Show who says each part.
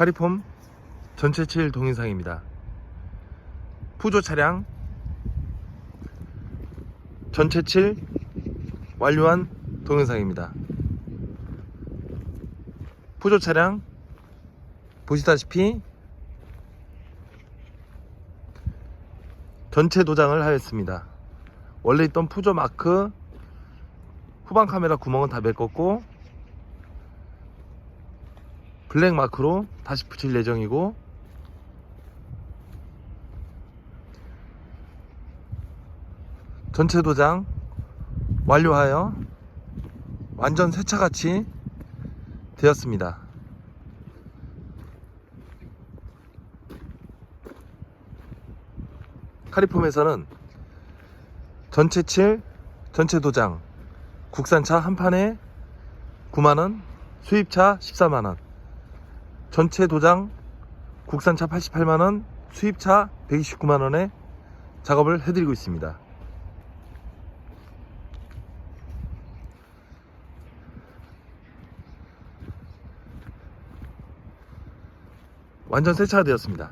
Speaker 1: 카리폼 전체 7 동영상입니다. 푸조 차량 전체 7 완료한 동영상입니다. 푸조 차량 보시다시피 전체 도장을 하였습니다. 원래 있던 푸조 마크 후방 카메라 구멍은 다 메꿨고 블랙 마크로 다시 붙일 예정이고 전체 도장 완료하여 완전 새 차같이 되었습니다. 카리폼에서는 전체 7, 전체 도장, 국산차 한 판에 9만원, 수입차 14만원, 전체 도장, 국산차 88만원, 수입차 129만원에 작업을 해드리고 있습니다. 완전 새 차가 되었습니다.